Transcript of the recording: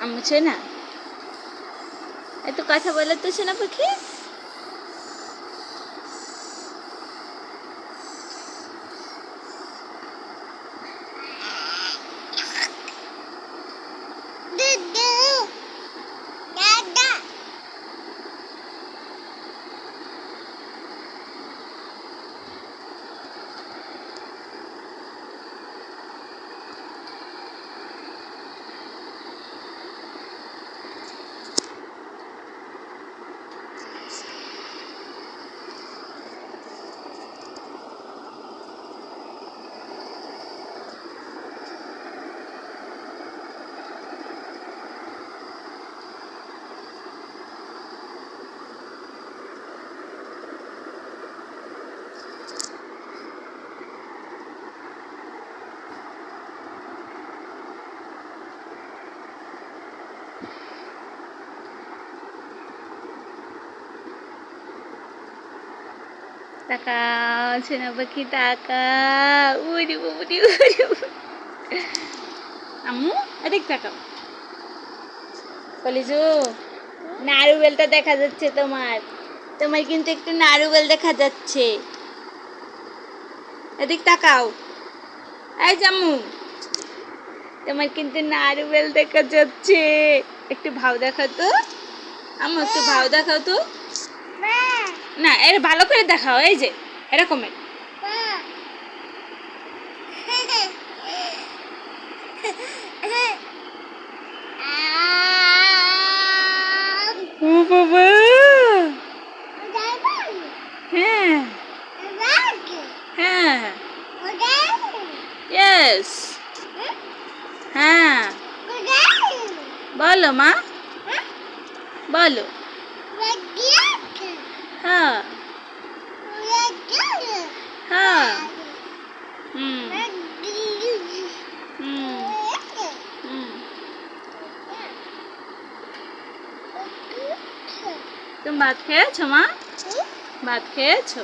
আম্মু চেনা এত কথা বলে তো চেনা পাখি? তাকাও সোনা পাখি তাকা উড়ি উড়ি উড়ি আম্মু এদিক তাকাও কলিজু নারুবেলটা দেখা যাচ্ছে তোমার। তোমার কিন্তু একটু নারুবেল দেখা যাচ্ছে। এদিক তাকাও। এই জাম্মু তোমার কিন্তু নারুবেল দেখা যাচ্ছে। একটু ভাও দেখাও তো। আম্মু, একটু ভাও দেখাও তো। না, এর ভালো করে দেখাও, এই যে এরকমের হ্যাঁ। হ্যাঁ। ইয়েস হ্যাঁ। বলো মা। বলো হ্যাঁ হ্যাঁ হুম হুম হুম তুমি ভাত খেয়েছো মা? ভাত খেয়েছো?